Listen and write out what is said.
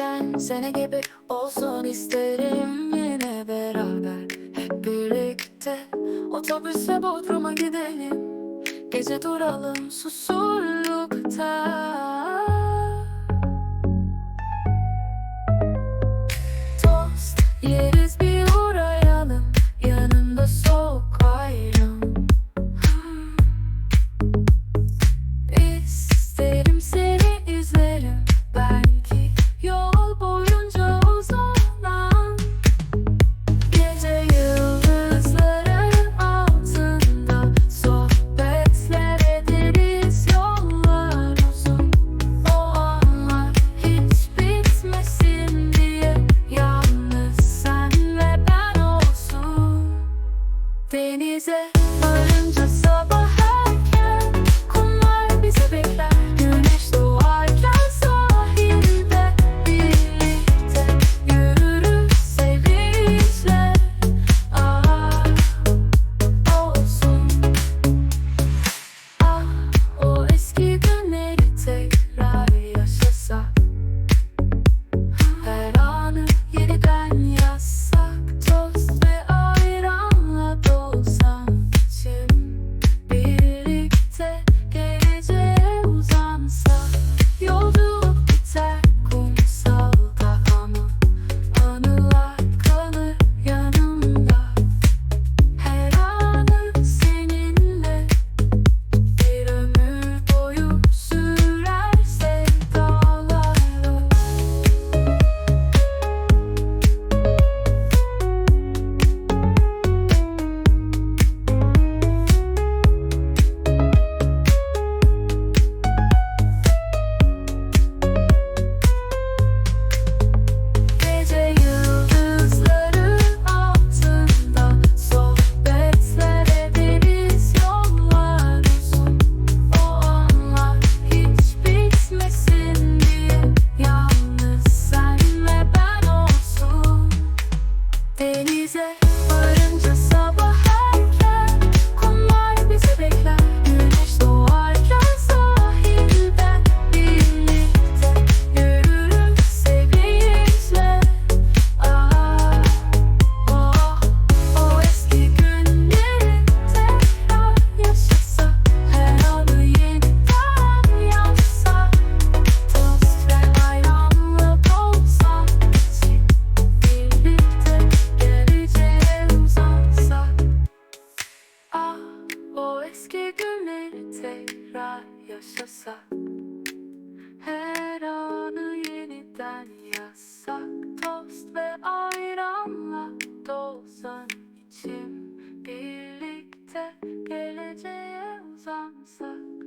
geçen sene gibi olsun isterim. Yine beraber hep birlikte Otobüse Bodrum'a gidelim. Gece duralım susurlukta. Tost yeri But I'm just some yaşasa Her anı yeniden yazsak Tost ve ayranla dolsun içim Birlikte geleceğe uzansak.